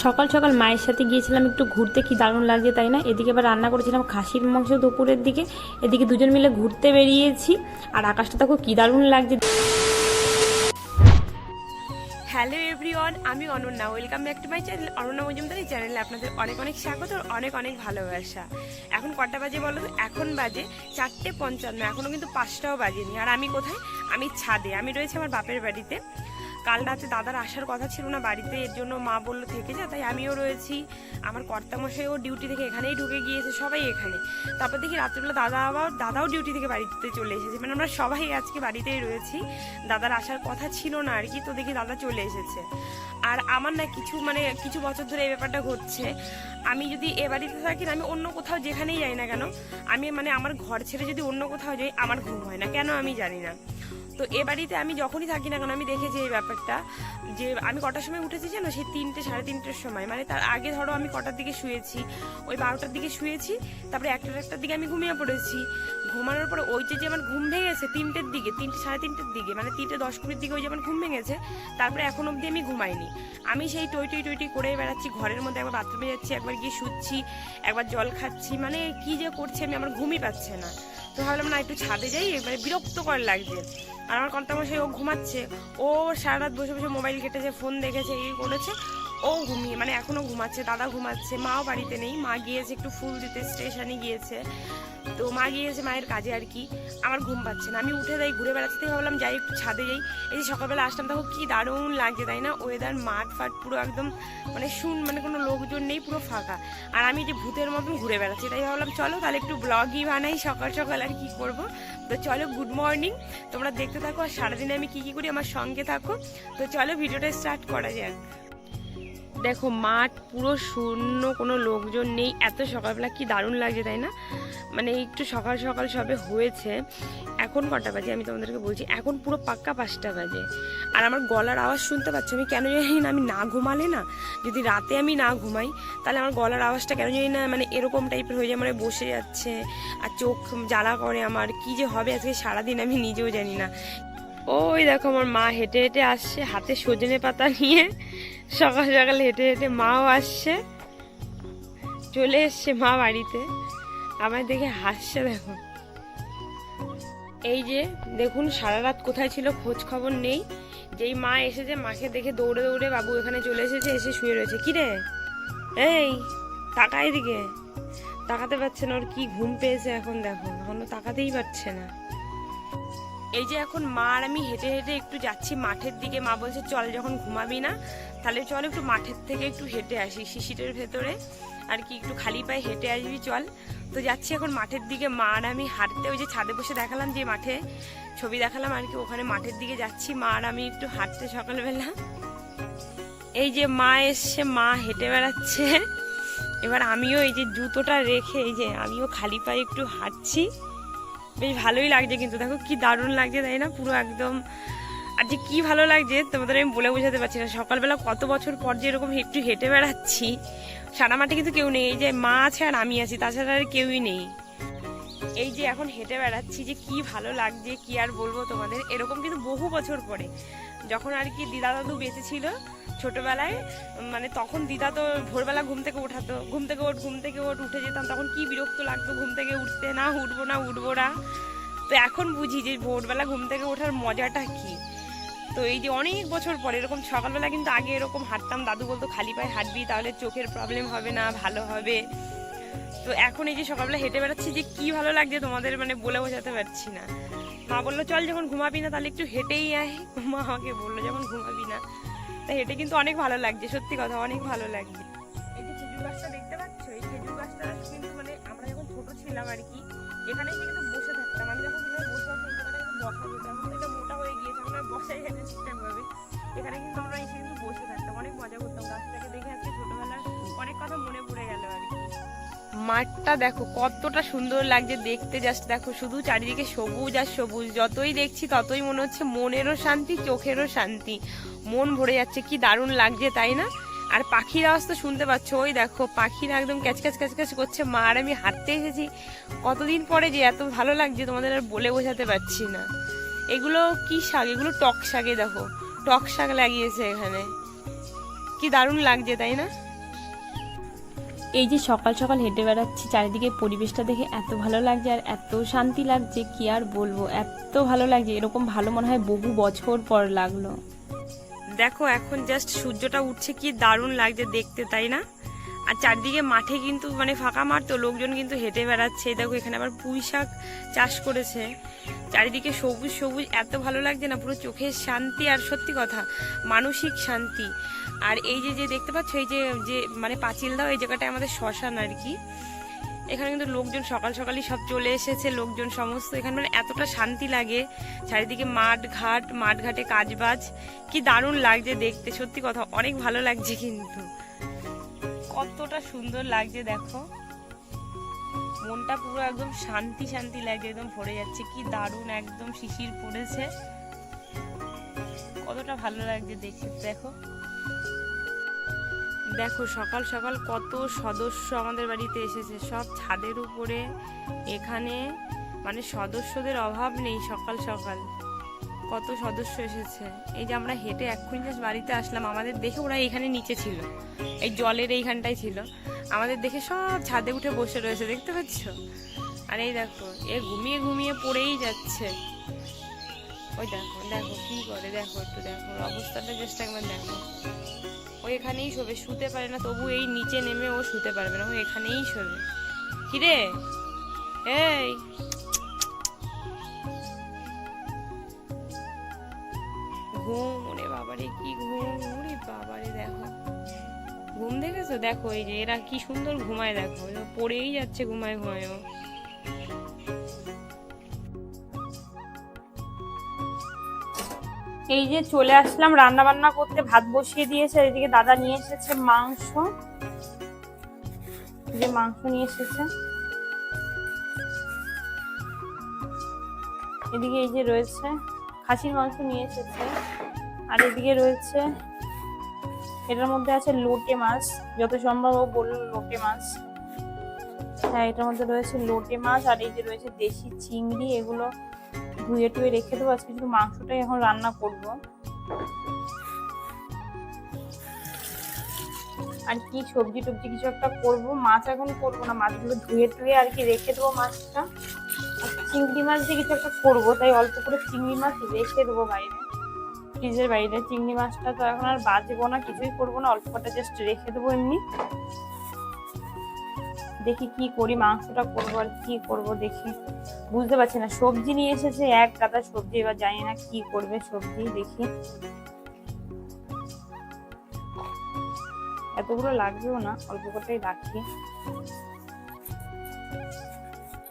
সকাল সকাল মায়ের সাথে গিয়েছিলাম একটু ঘুরতে, কি দারুণ লাগছে তাই না? এদিকে এবার রান্না করেছিলাম খাসির মাংস দুপুরের দিকে। এদিকে দুজন মিলে ঘুরতে বেরিয়েছি। আর আকাশটা দেখো কি দারুণ লাগছে। হ্যালো এভরিওয়ান, আমি Ananya. Welcome back to my channel Ananya Majumdar এই চ্যানেলে আপনাদের অনেক অনেক স্বাগত অনেক অনেক ভালোবাসা। এখন কটা বাজে বলো এখন বাজে চারটে পঞ্চান্ন। এখনও কিন্তু পাঁচটাও বাজেনি। আর আমি কোথায়? আমি ছাদে। আমি রয়েছি আমার বাপের বাড়িতে। কাল রাতে দাদার আসার কথা ছিল না বাড়িতে, এর জন্য মা বলল থেকে যা, তাই আমিও রয়েছি। আমার কর্তামশাইও ডিউটি থেকে এখানেই ঢুকে গিয়েছে, সবাই এখানে। তারপর দেখি রাত্রিবেলা দাদা আবার, দাদাও ডিউটি থেকে বাড়িতে চলে এসেছে। মানে আমরা সবাই আজকে বাড়িতেই রয়েছি। দাদার আসার কথা ছিল না আর কি, তো দেখি দাদা চলে এসেছে। আর আমার না কিছু মানে কিছু বছর ধরে এই ব্যাপারটা ঘটছে আমি যদি এ বাড়িতে থাকি আমি অন্য কোথাও যেখানেই যাই না কেন, আমি মানে আমার ঘর ছেড়ে যদি অন্য কোথাও যাই, আমার ঘুম হয় না। কেন আমি জানি না। তো এ বাড়িতে আমি যখনই থাকি না কারণ আমি দেখেছি এই ব্যাপারটা, যে আমি কটার সময় উঠেছি জানো? সেই তিনটে, সাড়ে তিনটের সময়। মানে তার আগে ধরো আমি কটার দিকে শুয়েছি, ওই বারোটার দিকে শুয়েছি, তারপরে একটার একটার দিকে আমি ঘুমিয়ে পড়েছি। ঘুমানোর পরে ওই যে যে আমার ঘুম ভেঙেছে তিনটের দিকে, তিনটে, সাড়ে তিনটের দিকে মানে তিনটে, দশ কুড়ির দিকে ওই যেমন ঘুম ভেঙেছে, তারপরে এখন অবধি আমি ঘুমাইনি। আমি সেই টইটি টইটি করে বেড়াচ্ছি, ঘরের মধ্যে একবার বাথরুমে যাচ্ছি, একবার গিয়ে শুচ্ছি, একবার জল খাচ্ছি মানে কি যে করছে আমি আমার ঘুমই পাচ্ছে না। তো ভাবলাম না একটু ছাদে যাই এবারে বিরক্তকর লাগছে। আর আমার কর্তামশাই ও ঘুমাচ্ছে, ও সারা রাত বসে বসে মোবাইল কেটেছে ফোন দেখেছে, এই করেছে ও ঘুমিয়ে মানে এখনও ঘুমাচ্ছে, দাদা ঘুমাচ্ছে, মাও বাড়িতে নেই, মা গিয়েছে একটু ফুল দিতে, স্টেশনে গিয়েছে। তো মা গিয়েছে মায়ের কাজে আর কি, আমার ঘুম পাচ্ছে না। আমি উঠে যাই, ঘুরে বেড়াতে ভাবলাম, যাই একটু ছাদে যাই। এই যে সকালবেলা আসলাম, দেখো কি দারুণ লাগছে তাই না? ওয়েদার মাঠ ফাট, পুরো একদম মানে শুন মানে কোনো লোকজন নেই, পুরো ফাঁকা। আর আমি যে ভূতের মতন ঘুরে বেড়াচ্ছি, তাই ভাবলাম, চলো তাহলে একটু ব্লগই বানাই, সকাল সকাল আর কি করব। তো চলো গুড মর্নিং তোমরা দেখতে থাকো, আর সারাদিনে আমি কী কী করি, আমার সঙ্গে থাকো। তো চলো ভিডিওটা স্টার্ট করা যাক। দেখো, মাঠ পুরো শূন্য, কোনো লোকজন নেই। এত সকালবেলা কি দারুণ লাগছে, তাই না? মানে একটু সকাল সকাল সবে হয়েছে। এখন কটা বাজে আমি তোমাদেরকে বলছি? এখন পুরো পাক্কা পাঁচটা বাজে। আর আমার গলার আওয়াজ শুনতে পাচ্ছ? আমি কেন জানি না, আমি না ঘুমালে না, যদি রাতে আমি না ঘুমাই, তাহলে আমার গলার আওয়াজটা কেন জানি না মানে এরকম টাইপের হয়ে যায় মানে বসে যাচ্ছে, আর চোখ জ্বালা করে আমার। কি যে হবে আজকে সারাদিন আমি নিজেও জানি না। ওই দেখো, আমার মা হেঁটে হেঁটে আসছে, হাতে সজনে পাতা নিয়ে। সকাল সকাল হেঁটে হেঁটে মাও আসছে। চলে এসছে মা বাড়িতে। আমার দেখে হাসছে, দেখো। এই যে, দেখুন, সারা রাত কোথায় ছিল, খোঁজ খবর নেই। যেই মা এসেছে, মাকে দেখে দৌড়ে দৌড়ে বাবু এখানে চলে এসেছে, এসে শুয়ে রয়েছে। কি রে? এই, তাকা এদিকে। তাকাতে পারছে না, ওর কি ঘুম পেয়েছে এখন, দেখো। এখনও তাকাতেই পারছে না। এই যে, এখন মা আর আমি হেঁটে হেঁটে একটু যাচ্ছি মাঠের দিকে। মা বলছে, চল, যখন ঘুমাবি না তাহলে চল একটু মাঠের থেকে একটু হেঁটে আসি, শিশিরের ভেতরে। আর কি, একটু খালি পায়ে হেঁটে আসবি, চল। তো যাচ্ছি এখন মাঠের দিকে। মা আর আমি হাঁটতে, ওই যে ছাদে বসে দেখালাম যে মাঠে ছবি দেখালাম আর কি, ওখানে মাঠের দিকে যাচ্ছি। মা আর আমি একটু হাঁটতে সকালবেলা। এই যে মা এসছে, মা হেঁটে বেড়াচ্ছে। এবার আমিও এই যে জুতোটা রেখে, এই যে আমিও খালি পায়ে একটু হাঁটছি। বেশ ভালোই লাগছে কিন্তু, দেখো কি দারুণ লাগছে, তাই না? পুরো একদম আর যে কি ভালো লাগছে, তোমাদের আমি বলে বোঝাতে পারছি না। সকালবেলা কত বছর পর যে এরকম একটু হেঁটে বেড়াচ্ছি, সারা মাঠে কিন্তু কেউ নেই। এই যে মা আছে আর আমি আছি, তাছাড়া আর কেউই নেই। এই যে এখন হেঁটে বেড়াচ্ছি, যে কি ভালো লাগছে, কি আর বলব তোমাদের? এরকম কিন্তু বহু বছর পরে। যখন আর কি দিদা দাদু বেঁচে ছিল ছোটবেলায় মানে তখন দিদা তো ভোরবেলা ঘুম থেকে উঠাতো। ঘুম থেকে ওঠ, ঘুম থেকে ওঠ, উঠে যেতাম, তখন কি বিরক্ত লাগতো, ঘুম থেকে উঠতে না, উঠবো না উঠবো না। তো এখন বুঝি যে ভোরবেলা ঘুম থেকে ওঠার মজাটা কি? তো এই যে অনেক বছর পরে, এরকম সকালবেলা কিন্তু আগে এরকম হাঁটতাম, দাদু বলতো, খালি পায়ে হাঁটবি, তাহলে চোখের প্রবলেম হবে না, ভালো হবে। তো এখন এই যে সকালবেলা হেঁটে বেড়াচ্ছি, যে কি ভালো লাগছে তোমাদের মানে বলে বোঝাতে পারছি না। মা বলল, চল যখন ঘুমাবি না, তাহলে একটু হেঁটেই আয়। মা আমাকে বলল, যখন ঘুমাবি না তাই হেঁটে কিন্তু অনেক ভালো লাগছে, সত্যি কথা, অনেক ভালো লাগছে। এই যে খেজুর গাছটা দেখতে পাচ্ছ, এই খেজুর গাছটা কিন্তু মানে আমরা যখন ছোট ছিলাম আর কি, এখানে কিন্তু বসে থাকতাম। আমি যখন বসে যেত আর বসাই এখানে কিন্তু আমরা এসে কিন্তু বসে থাকতাম, অনেক মজা করতাম। গাছটাকে দেখে আজকে অনেক কথা মনে পড়ে গেল আর মাঠটা দেখো, কতটা সুন্দর লাগছে দেখতে। জাস্ট দেখো, শুধু চারিদিকে সবুজ আর সবুজ। যতই দেখছি ততই মনে হচ্ছে মনেরও শান্তি, চোখেরও শান্তি। মন ভরে যাচ্ছে, কি দারুণ লাগছে, তাই না? আর পাখির আওয়াজ তো শুনতে পাচ্ছ, ওই দেখো, পাখিরা একদম ক্যাচক্যাচ ক্যাচক্যাচ করছে। মা আর আমি হাঁটতে এসেছি। কতদিন পরে যে এত ভালো লাগছে তোমাদের আর বলে বোঝাতে পারছি না। এগুলো কি শাক? এগুলো টক শাকে দেখো। টক শাক লাগিয়েছে এখানে। কি দারুণ লাগছে তাই না? এই যে সকাল সকাল হেঁটে বেড়াচ্ছি চারিদিকে পরিবেশটা দেখে এত ভালো লাগছে আর এত শান্তি লাগছে কি আর বলব? এত ভালো লাগছে এরকম ভালো মনে হয় বহু বছর পর লাগল। দেখো এখন জাস্ট সূর্যটা উঠছে কি দারুণ লাগছে দেখতে তাই না? আর চারদিকে মাঠে কিন্তু মানে ফাঁকা মাঠ, তো লোকজন কিন্তু হেঁটে বেড়াচ্ছে। দেখো, এখানে আবার পুঁই শাক চাষ করেছে। চারিদিকে সবুজ সবুজ, এত ভালো লাগছে না, পুরো চোখের শান্তি। আর সত্যি কথা, মানসিক শান্তি। আর এই যে যে দেখতে পাচ্ছ, এই যে যে মানে পাঁচিল দাও, এই জায়গাটায় আমাদের শ্মশান আর কি। এখানে কিন্তু লোকজন সকাল সকালই সব চলে এসেছে, লোকজন সমস্ত। এখানে মানে এতটা শান্তি লাগে, চারিদিকে মাঠ ঘাট, মাঠ ঘাটে কাজবাজ। কি দারুণ লাগছে দেখতে, সত্যি কথা, অনেক ভালো লাগছে কিন্তু। কতটা সুন্দর লাগছে দেখো। মনটা পুরো একদম শান্তি শান্তি লাগছে, একদম ভরে যাচ্ছে। কি দারুণ একদম শিশির পড়েছে। কতটা ভালো লাগছে দেখে দেখো। দেখো সকাল সকাল কত সদস্য আমাদের বাড়িতে এসেছে। সব ছাদের উপরে, এখানে মানে সদস্যদের অভাব নেই সকাল সকাল। কত সদস্য এসেছে। এই যে আমরা হেঁটে এক্ষুনি জাস্ট বাড়িতে আসলাম, আমাদের দেখে ওরা এখানে নিচে ছিল। এই জলের এইখানটাই ছিল। আমাদের দেখে সব ছাদে উঠে বসে রয়েছে, দেখতে পাচ্ছ? আর এই দেখো, এ ঘুমিয়ে ঘুমিয়ে পড়েই যাচ্ছে। ওই দেখো দেখো কি করে, দেখো একটু, দেখো, অবস্থাটা জাস্ট একবার দেখো। ও এখানেই শোবে, শুতে পারে না, তবু এই নিচে নেমে ও শুতে পারবে না, ও এখানেই শোবে। কিরে? এই ঘুম, ওরে বাবারে, কি ঘুম, ওরে বাবারে, দেখো। ঘুম দেখেছ? দেখো, এই যে এরা কি সুন্দর ঘুমায়, দেখো। পড়েই যাচ্ছে ঘুমায় ঘুমায় ও। এই যে চলে আসলাম রান্না বান্না করতে। ভাত বসিয়ে দিয়েছে এদিকে দাদা নিয়ে এসেছে মাংস। যে মাংস নিয়ে এসেছে। এদিকে এই যে রয়েছে, খাসির মাংস নিয়ে এসেছে। আর এদিকে রয়েছে, এটার মধ্যে আছে লোটে মাছ, যত সম্ভব ও বলল লোটে মাছ। হ্যাঁ এটার মধ্যে রয়েছে লোটে মাছ আর এই যে রয়েছে দেশি চিংড়ি, এগুলো ধুয়ে টুয়ে রেখে দেবো। আজকে শুধু মাংসটাই এখন রান্না করব। আর কি সবজি টবজি কিছু একটা করব, মাছ এখন করব না, মাছগুলো ধুয়ে টুয়ে আর কি রেখে দেবো মাছটা। চিংড়ি মাছ দিয়ে কিছু একটা করব, তাই অল্প করে চিংড়ি মাছ রেখে দেবো বাইরে। ফ্রিজের বাইরে চিংড়ি মাছটা তো এখন আর বাজবো না, কিছুই করব না, অল্প কটা জাস্ট রেখে দেবো এমনি। দেখি কি করি, মাংসটা করব আর কি করব দেখি। বুঝতে পারছি না, সবজি নিয়ে এসেছে, এক গাদা সবজি, এবার জানি না কি করবে সবজি, দেখি। এতগুলো লাগবেও না, অল্প কটাই রাখি।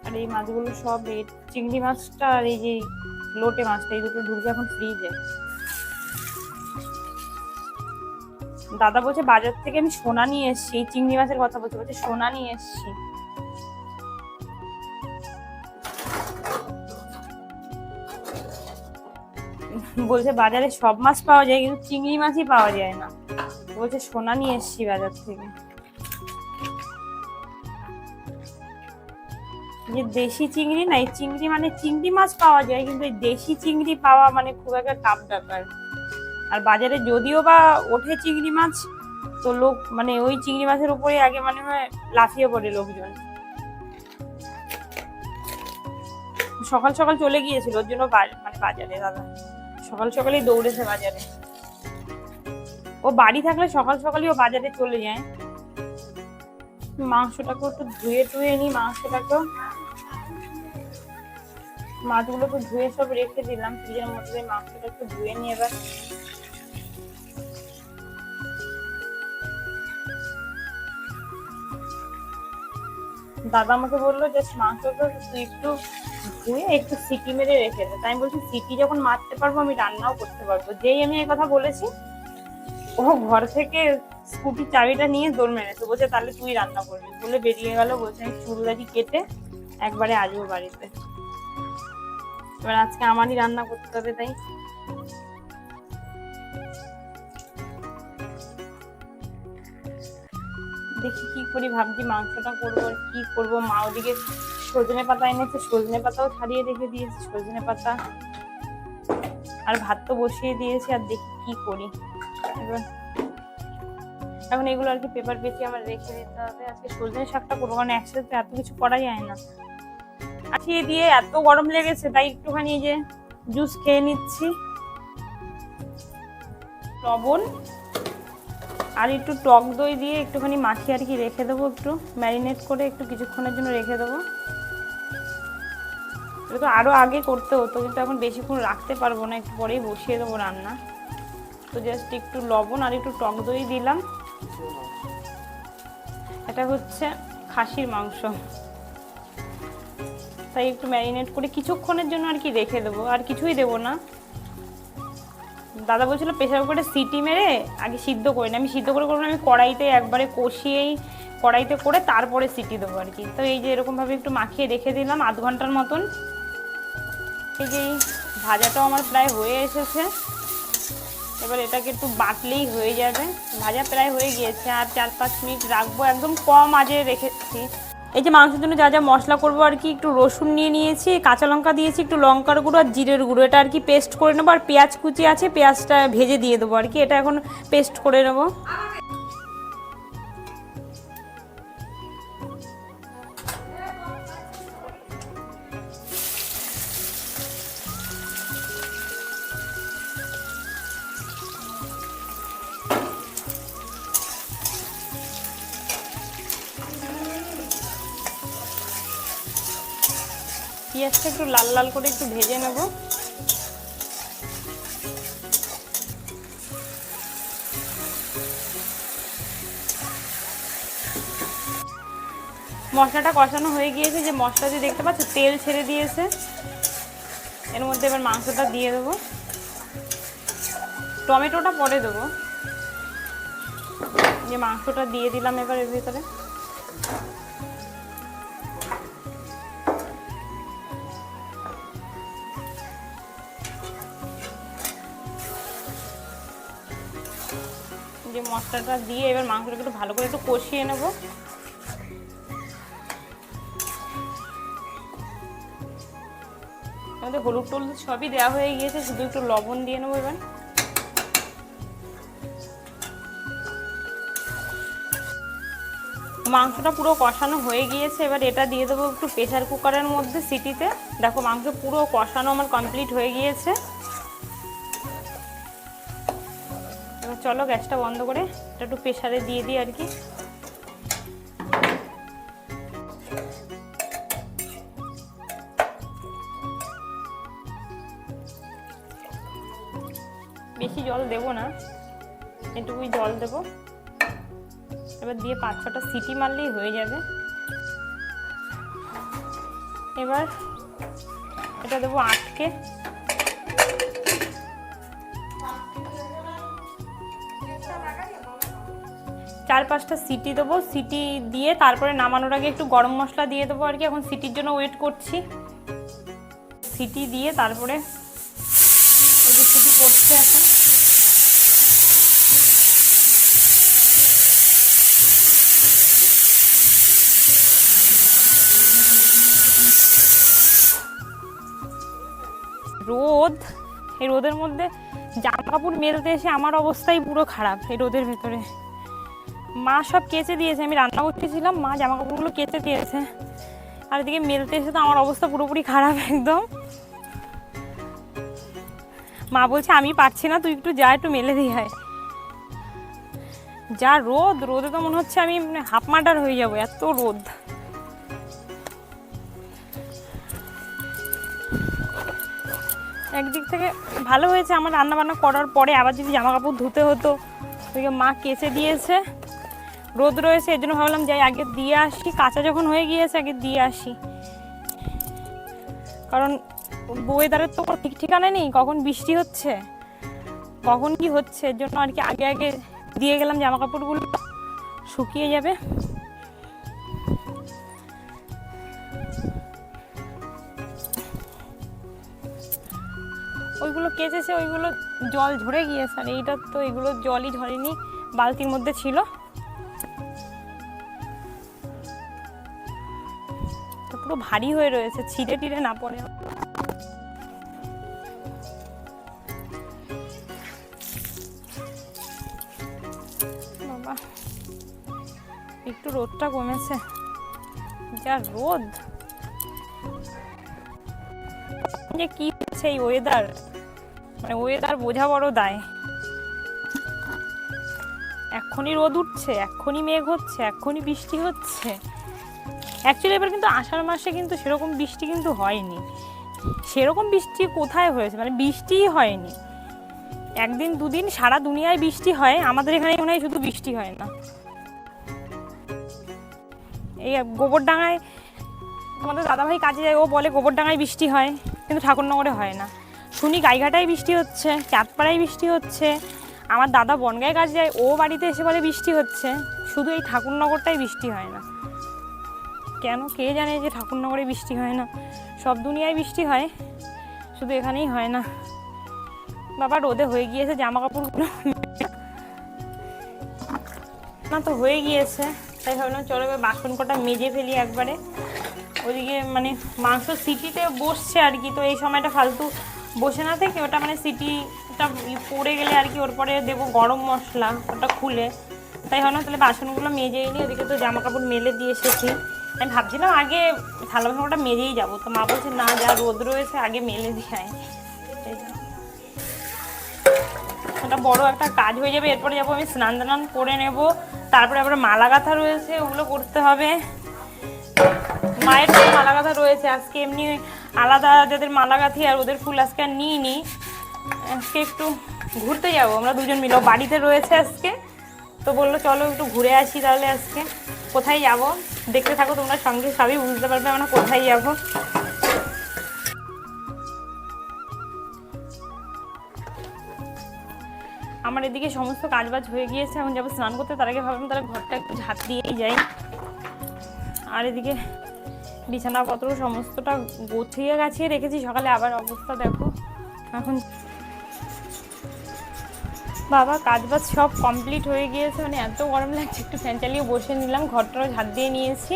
আর এই মাছগুলো সব এই চিংড়ি মাছটা আর এই যে লোটে মাছটা, এই দুটো ঢুকবে এখন ফ্রিজে দাদা বলছে বাজার থেকে আমি সোনা নিয়ে এসেছি চিংড়ি মাছের কথা বলছে বলছে সোনা নিয়ে এসেছি। বলছে বাজারে সব মাছ পাওয়া যায়, কিন্তু চিংড়ি মাছই পাওয়া যায় না। বলছে সোনা নিয়ে এসছি বাজার থেকে। যে দেশি চিংড়ি না, এই চিংড়ি মানে চিংড়ি মাছ পাওয়া যায়, কিন্তু এই দেশি চিংড়ি পাওয়া মানে খুব একটা টাফ ব্যাপার। আর বাজারে যদিও বা ওঠে চিংড়ি মাছ, তো লোক মানে ওই চিংড়ি মাছের উপরে আগে মানে হয় লাফিয়ে পড়ে লোকজন। সকাল সকাল চলে গিয়েছিল, ওর জন্য মানে বাজারে দাদা। সকাল সকালই দৌড়েছে বাজারে। ও বাড়ি থাকলে সকাল সকালই ও বাজারে চলে যায়। মাংসটাকে একটু ধুয়ে টুয়ে নি মাংসটাকে মাছগুলোকে ধুয়ে সব রেখে দিলাম, ফ্রিজের মধ্যে মাংসটা একটু ধুয়ে নিয়ে এবার। দাদা আমাকে বলল যে মাংসটা একটু ধুয়ে একটু সিটি মেরে রেখে দে। তাই আমি বলছি, সিটি যখন মারতে পারব, আমি রান্নাও করতে পারব। যেই আমি এই কথা বলেছি, ও ঘর থেকে স্কুটির চাবিটা নিয়ে দৌড় মেরেছে। বলছে, তাহলে তুই রান্না করবি। বলে বেরিয়ে গেল, বলছে, আমি চুল দাড়ি কেটে একবারে আসব বাড়িতে। এবার আজকে আমারই রান্না করতে হবে, তাই? দেখি কি করি, ভাবছি মাংসটা করব, কি করব। মা ওদিকে সজনে পাতা এনেছে, সজনে পাতাও ছাড়িয়ে রেখে দিয়েছে, সজনে পাতা। আর ভাত তো বসিয়ে দিয়েছি, আর দেখি কি করি। এবার এখন এগুলো আর কি পেপার পেঁচিয়ে আমার রেখে দিতে হবে। আজকে সজনে শাকটা করব, কারণ একসাথে তো এত কিছু করা যায় না। আজকে দিয়ে এত গরম লেগেছে, তাই একটুখানি যে জুস খেয়ে নিচ্ছি। লবণ আর একটু টক দই দিয়ে একটুখানি মাখিয়ে আর কি রেখে দেবো একটু, ম্যারিনেট করে একটু কিছুক্ষণের জন্য রেখে দেবো। এটা তো আরও আগে করতে হতো, কিন্তু এখন বেশিক্ষণ রাখতে পারব না, একটু পরেই বসিয়ে দেবো রান্না। তো জাস্ট একটু লবণ আর একটু টক দই দিলাম। এটা হচ্ছে খাসির মাংস। তাই একটু ম্যারিনেট করে কিছুক্ষণের জন্য আর কি রেখে দেবো, আর কিছুই দেবো না। দাদা বলছিল প্রেশার কুকারে সিটি মেরে আগে সিদ্ধ করে না। আমি সিদ্ধ করে করব আমি কড়াইতে একবারে কষিয়েই কড়াইতে করে তারপরে সিটি দেবো আর কি। তো এই যে এরকমভাবে একটু মাখিয়ে রেখে দিলাম আধ ঘণ্টার মতন। এই যে ভাজাটাও আমার প্রায় হয়ে এসেছে। এবার এটাকে একটু বাটলেই হয়ে যাবে। ভাজা প্রায় হয়ে গিয়েছে। আর চার পাঁচ মিনিট রাখব। একদম কম আজে রেখেছি। এই যে মাংসের জন্য যা যা মশলা করব আর কি, একটু রসুন নিয়ে নিয়েছি, কাঁচা লঙ্কা দিয়েছি, একটু লঙ্কার গুঁড়ো আর জিরের গুঁড়ো। এটা আর কি পেস্ট করে নেব, আর পেঁয়াজ কুচি আছে, পেঁয়াজটা ভেজে দিয়ে দেবো আর কি। এটা এখন পেস্ট করে নেব। পেঁয়াজটা একটু লাল লাল করে একটু ভেজে নেব। মশলাটা কষানো হয়ে গিয়েছে, যে মশলা দিয়ে দেখতে পাচ্ছ, তেল ছেড়ে দিয়েছে। এর মধ্যে এবার মাংসটা দিয়ে দেবো। টমেটোটা পরে দেবো। যে মাংসটা দিয়ে দিলাম এবার এর ভিতরে। মশলাটা দিয়ে এবার মাংসটাকে একটু ভালো করে একটু কষিয়ে নেব। আমাদের হলুদ টলুদ সবই দেওয়া হয়ে গিয়েছে, শুধু একটু লবণ দিয়ে নেব এবার। মাংসটা পুরো কষানো হয়ে গিয়েছে, এবার এটা দিয়ে দেবো একটু প্রেসার কুকারের মধ্যে সিটিতে। দেখো মাংস পুরো কষানো আমার কমপ্লিট হয়ে গিয়েছে। চলো গ্যাসটা বন্ধ করে এটা একটু প্রেশারে দিয়ে দিই আর কি। বেশি জল দেবো না, এটুকুই জল দেবো। এবার দিয়ে পাঁচ ছটা সিটি মারলেই হয়ে যাবে। এবার এটা দেবো আটকে। চার পাঁচটা সিটি দেবো, সিটি দিয়ে তারপরে নামানোর আগে একটু গরম মশলা দিয়ে দেবো আর কি। এখন সিটির জন্য ওয়েট করছি। সিটি দিয়ে তারপরে সিটি করছে এখন। রোদ, এই রোদের মধ্যে জামা কাপড় মেলতে এসে আমার অবস্থাই পুরো খারাপ এই রোদের ভেতরে। মা সব কেচে দিয়েছে। আমি রান্না করতেছিলাম, মা জামা কাপড়গুলো কেচে দিয়েছে। আর এদিকে মেলতে এসে তো আমার অবস্থা পুরোপুরি খারাপ একদম। মা বলছে, আমি পারছি না, তুই একটু যা, একটু মেলে দিয়ে আয়। যা রোদ, রোদে তো মনে হচ্ছে আমি হাফ মার্ডার হয়ে যাব, এত রোদ। একদিক থেকে ভালো হয়েছে, আমার রান্না বান্না করার পরে আবার যদি জামা কাপড় ধুতে হতো ওইকে মা কেচে দিয়েছে। রোদ রয়েছে এর জন্য ভাবলাম যাই, আগে দিয়ে আসি। কাঁচা যখন হয়ে গিয়েছে, আগে দিয়ে আসি। কারণ ওয়েদারের তো ঠিক ঠিকানা নেই, কখন বৃষ্টি হচ্ছে, কখন কি হচ্ছে, এর জন্য আর কি আগে আগে দিয়ে গেলাম জামা কাপড়গুলো, শুকিয়ে যাবে। ওইগুলো কেচেছে, ওইগুলো জল ঝরে গিয়েছে, আর এইটা তো এগুলো জলই ঝরেনি, বালতির মধ্যে ছিল। পুরো ভারী হয়ে রয়েছে, ছিঁড়ে টিড়ে না পড়ে। বাবা, একটু রোদটা কমেছে। যা রোদ। যে কি হচ্ছে এই ওয়েদার মানে ওয়েদার বোঝা বড় দায়। এক্ষুনি রোদ উঠছে, এক্ষুনি মেঘ হচ্ছে, এক্ষুনি বৃষ্টি হচ্ছে। অ্যাকচুয়ালি এবার কিন্তু আষাঢ় মাসে কিন্তু সেরকম বৃষ্টি কিন্তু হয়নি। সেরকম বৃষ্টি কোথায় হয়েছে? মানে বৃষ্টিই হয়নি। একদিন, দুদিন সারা দুনিয়ায় বৃষ্টি হয়, আমাদের এখানে মনে হয় শুধু বৃষ্টি হয় না। এই গোবরডাঙ্গায় আমাদের দাদাভাই কাজে যায়, ও বলে গোবরডাঙ্গায় বৃষ্টি হয়, কিন্তু ঠাকুরনগরে হয় না। শুনি গাইঘাটায় বৃষ্টি হচ্ছে, চাঁদপাড়ায় বৃষ্টি হচ্ছে, আমার দাদা বনগায় কাজ যায়, ও বাড়িতে এসে বলে বৃষ্টি হচ্ছে, শুধু এই ঠাকুরনগরটাই বৃষ্টি হয় না। কেন? কে জানে যে ঠাকুরনগরে বৃষ্টি হয় না? সব দুনিয়ায় বৃষ্টি হয়, শুধু এখানেই হয় না। বাবা, রোদে হয়ে গিয়েছে জামা কাপড়গুলো না তো হয়ে গিয়েছে, তাই ভাবলাম চলো বাসন কটা মেজে ফেলি একবারে। ওদিকে মানে মাংস সিটিতে বসছে আর কি, তো এই সময়টা ফালতু বসে না থেকে ওটা মানে সিটিটা পড়ে গেলে আর কি ওর পরে দেবো গরম মশলা, ওটা খুলে। তাই ভাবলাম তাহলে বাসনগুলো মেজেই নিই, ওদিকে তো জামা কাপড় মেলে দিয়ে এসেছি। আমি ভাবছিলাম আগে থালা বাসনটা মেরেই যাব। তো মা বলছে, না, যা রোদ রয়েছে, আগে মেলে দিয়ে ওটা বড় একটা কাজ হয়ে যাবে, এরপরে যাব আমি স্নান টান করে নেব। তারপরে আবার মালা গাঁথা রয়েছে, ওগুলো করতে হবে। মায়ের তো মালা গাঁথা রয়েছে, আজকে এমনি আলাদা যাদের মালা গাঁথি আর ওদের ফুল আজকে আর নিই নি আজকে একটু ঘুরতে যাব, আমরা দুজন মিলে। ও বাড়িতে রয়েছে আজকে। তো বলল, চলো একটু ঘুরে আসি তাহলে আজকে। কোথায় যাব? দেখতে থাকো তোমরা সঙ্গে, সবই বুঝতে পারবে আমরা কোথায় যাব। আমার এদিকে সমস্ত কাজবাজ হয়ে গিয়েছে, এখন যাব স্নান করতে। তার আগে ভাবলাম তাহলে ঘরটা একটু ঝাঁট দিয়েই যাই। আর এদিকে বিছানাপত্র সমস্তটা গোছিয়ে গাছিয়ে রেখেছি। সকালে আবার অবস্থা দেখো। এখন বাবা, কাজ বাজ সব কমপ্লিট হয়ে গিয়েছে। মানে এত গরম লাগছে, একটু ফ্যান চালিয়ে বসে নিলাম ঘরটারও ঝাঁট দিয়ে নিয়েছি।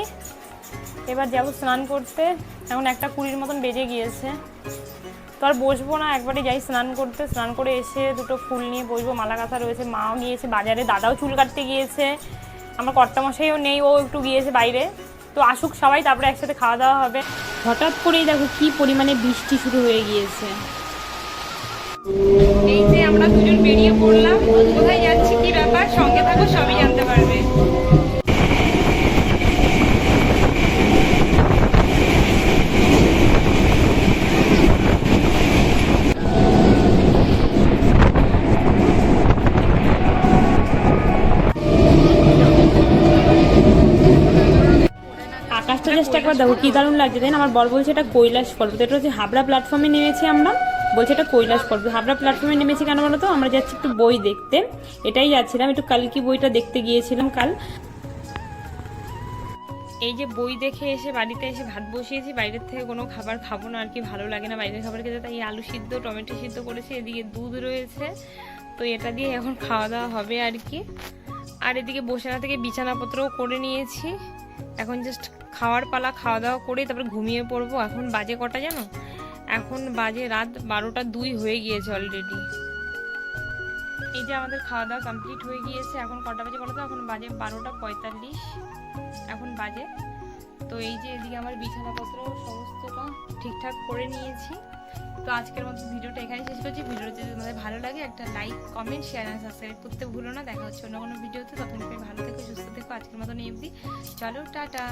এবার যাব স্নান করতে। এখন একটা কুড়ির মতন বেজে গিয়েছে। তো আর বসবো না একবারে যাই স্নান করতে। স্নান করে এসে দুটো ফুল নিয়ে বসবো, মালা গাঁথা রয়েছে, মাও নিয়েছে বাজারে, দাদাও চুল কাটতে গিয়েছে। আমার কর্তামশাইও নেই, ও একটু গিয়েছে বাইরে। তো আসুক সবাই, তারপরে একসাথে খাওয়া দাওয়া হবে। হঠাৎ করেই দেখো কি পরিমাণে বৃষ্টি শুরু হয়ে গিয়েছে। এই যে আমরা দুজন বেরিয়ে পড়লাম আকাশটা জাস্ট একবার দেখো, কি দারুণ লাগছে। তাই না আমার বর বলছে এটা কৈলাস পর্বত। এটা হচ্ছে হাবড়া প্ল্যাটফর্মে নেমেছি আমরা। বলছে এটা কৈলাস পর্বত। হাবড়া প্ল্যাটফর্মে নেমেছি কেন বলো তো? আমরা যাচ্ছি একটু বই দেখতে। এটাই যাচ্ছিলাম, একটু কালকি বইটা দেখতে গিয়েছিলাম কাল। এই যে বই দেখে এসে বাড়িতে এসে ভাত বসিয়েছি, বাইরের থেকে কোনো খাবার খাব না, আর কি ভালো লাগে না। বাইরের খাবার খেতে, তাই আলু সিদ্ধ, টমেটো সিদ্ধ করেছি, এদিকে দুধ রয়েছে। তো এটা দিয়ে এখন খাওয়া দাওয়া হবে আর কি। আর এদিকে বসে না থেকে বিছানাপত্রও করে নিয়েছি। এখন জাস্ট খাওয়ার পালা, খাওয়া দাওয়া করে তারপরে ঘুমিয়ে পড়ব। এখন বাজে কটা জানো? এখন বাজে রাত বারোটা দুই হয়ে গিয়েছে অলরেডি এই যে আমাদের খাওয়া দাওয়া কমপ্লিট হয়ে গিয়েছে, এখন কটা বাজে বলো তো? এখন বাজে বারোটা পঁয়তাল্লিশ। এখন বাজে। তো এই যে এদিকে আমার বিছানাপত্র সমস্তটা ঠিকঠাক করে নিয়েছি। তো আজকের মতো ভিডিওটা এখানে শেষ করছি। ভিডিওটা যদি তোমাদের ভালো লাগে, একটা লাইক কমেন্ট শেয়ার আর সাবস্ক্রাইব করতে ভুলো না। দেখা হচ্ছে অন্য কোনো ভিডিওতে। তখন ভালো থেকো, সুস্থ থেকো। আজকের মতন অবধি। চলো, টাটা।